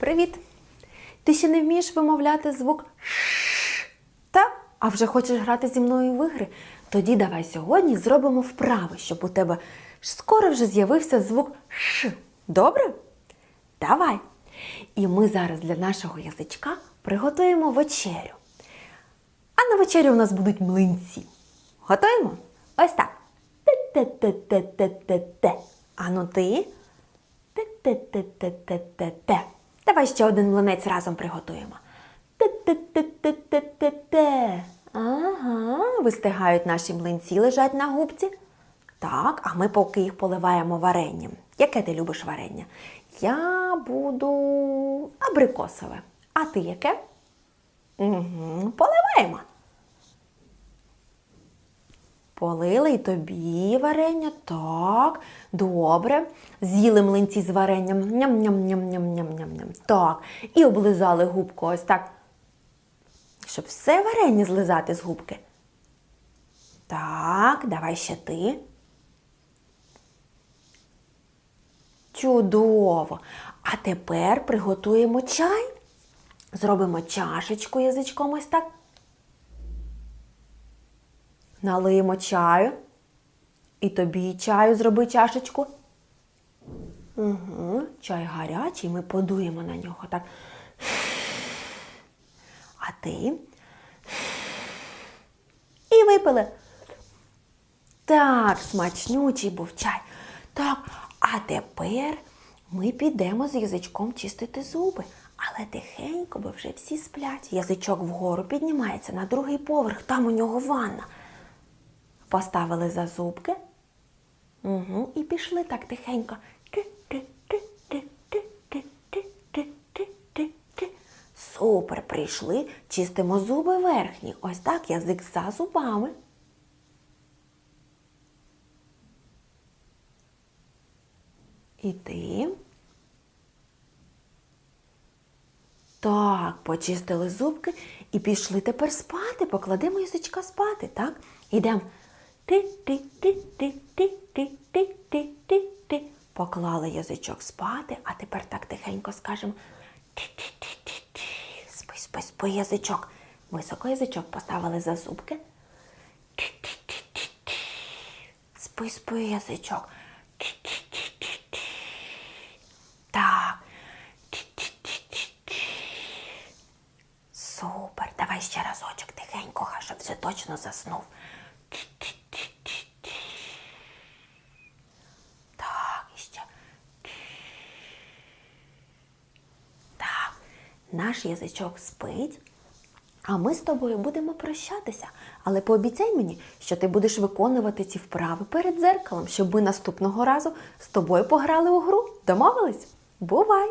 Привіт! Ти ще не вмієш вимовляти звук Ш? Та? А вже хочеш грати зі мною в ігри? Тоді давай сьогодні зробимо вправи, щоб у тебе скоро вже з'явився звук Ш. Добре? Давай! І ми зараз для нашого язичка приготуємо вечерю. А на вечерю у нас будуть млинці. Готуємо? Ось так. Те-те-те-те-те-те-те. Ану ти. Те-те-те-те-те-те-те. Давай ще один млинець разом приготуємо. Те-те-те-те-те-те-те. Ага, вистигають наші млинці, лежать на губці. Так, а ми поки їх поливаємо варенням. Яке ти любиш варення? Я буду абрикосове. А ти яке? Угу, поливаємо. Полили й тобі варення. Так, добре. З'їли млинці з варенням. Ням-ням-ням-ням-ням-ням. Так. І облизали губку ось так. Щоб все варення злизати з губки. Так, давай ще ти. Чудово! А тепер приготуємо чай. Зробимо чашечку язичком ось так. Налиємо чаю. І тобі чаю зроби чашечку. Угу, чай гарячий, ми подуємо на нього так. А ти? І випили. Так, смачнючий був чай. Так, а тепер ми підемо з язичком чистити зуби. Але тихенько, бо вже всі сплять. Язичок вгору піднімається на другий поверх, там у нього ванна. Поставили за зубки. Угу. І пішли так тихенько. Супер, прийшли, чистимо зуби верхні. Ось так язик за зубами. І ти. Так, почистили зубки і пішли тепер спати, покладемо язичка спати, так? Ідемо ти-ти-ти-ти-ти-ти-ти-ти-ти. Поклали язичок спати, а тепер так тихенько скажемо. Ти-ти-ти-ти-ти. Спи, спи, спи, язичок. Високо язичок поставили за зубки. Ти-ти-ти-ти-ти. Спи, спи, язичок. Ти-ти-ти-ти-ти. Так. Ти-ти-ти-ти-ти. Супер. Давай ще разочок тихенько, щоб вже точно заснув. Ті-ті-ті-ті-ті. Так, і ще. Так, наш язичок спить, а ми з тобою будемо прощатися. Але пообіцяй мені, що ти будеш виконувати ці вправи перед дзеркалом, щоб ми наступного разу з тобою пограли у гру. Домовились? Бувай!